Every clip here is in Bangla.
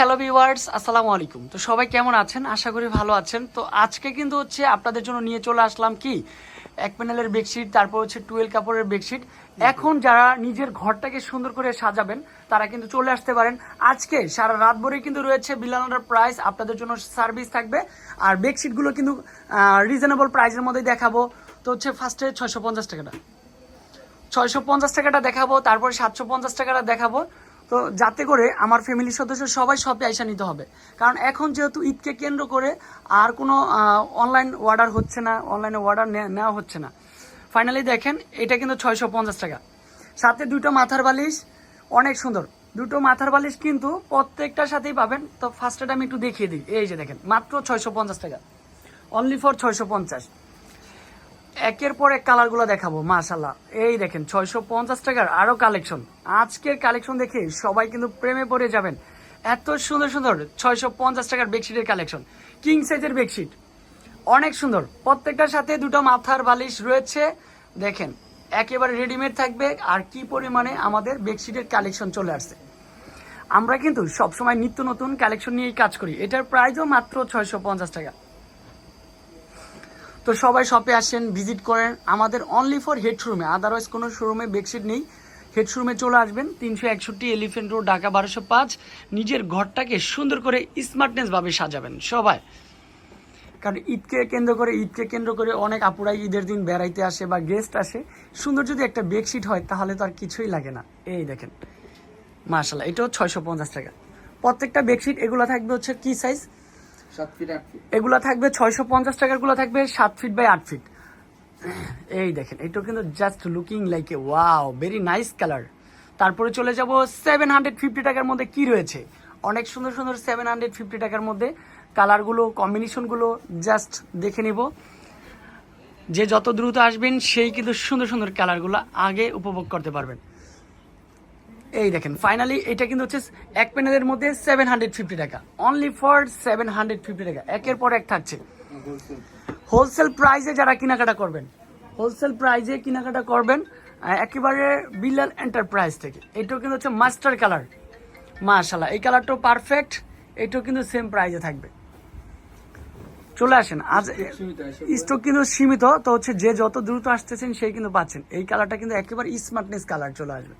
হ্যালো ভিউয়ার্স আসসালামু আলাইকুম তো সবাই কেমন আছেন? আশা করি ভালো আছেন। তো আজকে কিন্তু হচ্ছে আপনাদের জন্য নিয়ে চলে আসলাম কি? এক প্যানেলের বেডশিট তারপর হচ্ছে টুয়েল কাপড়ের বেডশিট এখন যারা নিজের ঘরটাকে সুন্দর করে সাজাবেন তারা কিন্তু চলে আসতে পারেন। আজকে সারা রাত ভরে কিন্তু রয়েছে বিলানোটার প্রাইস আপনাদের জন্য সার্ভিস থাকবে। আর বেডশিটগুলো কিন্তু রিজনেবল প্রাইসের মধ্যেই দেখাবো। তো হচ্ছে ফার্স্টে ছয়শো পঞ্চাশ টাকাটা। ছয়শো পঞ্চাশ টাকাটা দেখাবো তারপর সাতশো পঞ্চাশ টাকাটা দেখাবো। তো যাতে করে আমার ফ্যামিলির সদস্য সবাই শপে আইসা নিতে হবে। কারণ এখন যেহেতু ঈদকে কেন্দ্র করে আর কোনো অনলাইন অর্ডার হচ্ছে না অনলাইনে অর্ডার নেওয়া হচ্ছে না। ফাইনালি দেখেন, এটা কিন্তু ছয়শো পঞ্চাশ টাকা। সাথে দুটো মাথার বালিশ, অনেক সুন্দর। দুটো মাথার বালিশ কিন্তু প্রত্যেকটার সাথেই পাবেন। তো ফার্স্টটা আমি একটু দেখিয়ে দিই। এই যে দেখেন, মাত্র ছয়শো পঞ্চাশ টাকা। অনলি ফর ছয়শো পঞ্চাশ। একের পর এক কালারগুলো দেখাবো মাশাল্লাহ এই দেখেন, ছয়শো পঞ্চাশ টাকার আরও কালেকশন। আজকের কালেকশন দেখে সবাই কিন্তু প্রেমে পড়ে যাবেন। এত সুন্দর সুন্দর ছয়শো পঞ্চাশ টাকার বেডশিটের কালেকশন কিং সাইজের বেডশিট। অনেক সুন্দর। প্রত্যেকটার সাথে দুটো মাথার বালিশ রয়েছে। দেখেন, একেবারে রেডিমেড থাকবে। আর কি পরিমাণে আমাদের বেডশিটের কালেকশন চলে আসছে। আমরা কিন্তু সবসময় নিত্য নতুন কালেকশন নিয়েই কাজ করি। এটার প্রাইসও মাত্র ছয়শো পঞ্চাশ টাকা। তো সবাই শপে আসেন ভিজিট করেন। আমাদের অনলি ফর হেড শোরুমে আদারওয়াইজ কোনো শোরুমে বেডশিট নেই। হেড শোরুমে চলে আসবেন, তিনশো একষট্টি এলিফেন্ট রোড ঢাকা বারোশো পাঁচ। নিজের ঘরটাকে সুন্দর করে স্মার্টনেস ভাবে সাজাবেন সবাই। কারণ ঈদকে কেন্দ্র করে, ঈদকে কেন্দ্র করে অনেক আপুরাই ঈদের দিন বেড়াইতে আসে বা গেস্ট আসে। সুন্দর যদি একটা বেডশিট হয়, তাহলে তো আর কিছুই লাগে না। এই দেখেন মার্শাল্লাহ এটাও ছয়শো পঞ্চাশ টাকা। প্রত্যেকটা বেডশিট এগুলো থাকবে হচ্ছে কি সাইজ এগুলা থাকবে ছয়শো পঞ্চাশ টাকারগুলো থাকবে সাত ফিট বাই আট ফিট এই দেখেন এটা কিন্তু just looking like a wow very nice colour তারপরে চলে যাব সেভেন হান্ড্রেড ফিফটি টাকার মধ্যে কি রয়েছে? অনেক সুন্দর সুন্দর সেভেন হান্ড্রেড ফিফটি টাকার মধ্যে কালারগুলো কম্বিনেশনগুলো জাস্ট দেখে নিব। যে যত দ্রুত আসবেন, সেই কিন্তু সুন্দর সুন্দর কালারগুলো আগে উপভোগ করতে পারবেন। এই দেখেন ফাইনালি এটা কিন্তু হচ্ছে এক প্যানেলের মধ্যে সেভেন হান্ড্রেড ফিফটি টাকা। Only for seven hundred fifty টাকা। একের পর এক থাকছে। হোলসেল প্রাইসে যারা কেনাকাটা করবেন হোলসেল প্রাইসে কেনাকাটা করবেন একেবারে বিলাল এন্টারপ্রাইজ থেকে। এটাও কিন্তু হচ্ছে মাস্টার কালার মাশাল্লাহ এই কালারটাও পারফেক্ট এটাও কিন্তু সেম প্রাইসে থাকবে। চলে আসেন আজ স্টক কিন্তু সীমিত তো হচ্ছে যে যত দ্রুত আসতেছেন সেই কিন্তু পাচ্ছেন। এই কালারটা কিন্তু একেবারে স্মার্টনেস কালার চলে আসবে।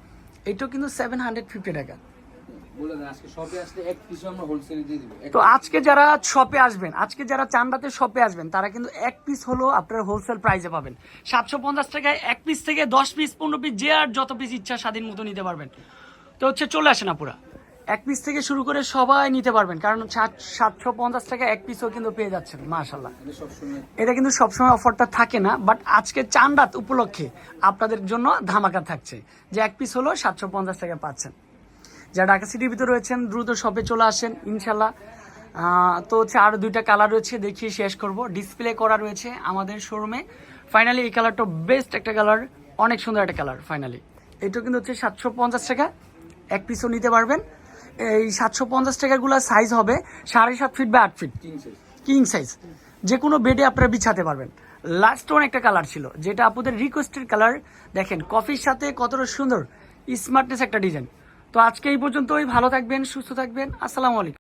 এটাও কিন্তু সেভেন হান্ড্রেড ফিফটি টাকা। তো আজকে যারা শপে আসবেন আজকে যারা চান্দাতে শপে আসবেন তারা কিন্তু এক পিস হলো আপনার হোলসেল প্রাইসে পাবেন। সাতশো পঞ্চাশ টাকায় এক পিস থেকে দশ পিস পনেরো পিস যে আর যত পিস ইচ্ছা স্বাধীন মতো নিতে পারবেন। তো হচ্ছে চলে আসে না পুরা এক পিস থেকে শুরু করে সবাই নিতে পারবেন। কারণ সাতশো পঞ্চাশ টাকা এক পিসও কিন্তু পেয়ে যাচ্ছেন মাশাল্লাহ এটা কিন্তু সবসময় অফারটা থাকে না বাট আজকে চান্দাত উপলক্ষে আপনাদের জন্য ধামাকা থাকছে। যে এক পিস হলো সাতশো পঞ্চাশ টাকা পাচ্ছেন। যারা ঢাকা সিটির ভিতরে রয়েছেন দ্রুত শপে চলে আসেন ইনশাল্লাহ তো হচ্ছে আরও দুইটা কালার রয়েছে দেখিয়ে শেষ করব। ডিসপ্লে করা রয়েছে আমাদের শোরুমে ফাইনালি এই কালারটা বেস্ট একটা কালার অনেক সুন্দর একটা কালার ফাইনালি এটা কিন্তু হচ্ছে সাতশো পঞ্চাশ টাকা এক পিসও নিতে পারবেন। এই সাতশো পঞ্চাশ টাকাগুলো সাইজ হবে সাড়ে সাত ফিট বা আট ফিট কিং সাইজ যে কোনো বেডে আপনারা বিছাতে পারবেন। লাস্ট ওয়ান একটা কালার ছিল যেটা আপনাদের রিকোয়েস্টের কালার দেখেন কফির সাথে কতটা সুন্দর স্মার্টনেস একটা ডিজাইন তো আজকে এই পর্যন্তই ভালো থাকবেন সুস্থ থাকবেন। আসসালামু আলাইকুম।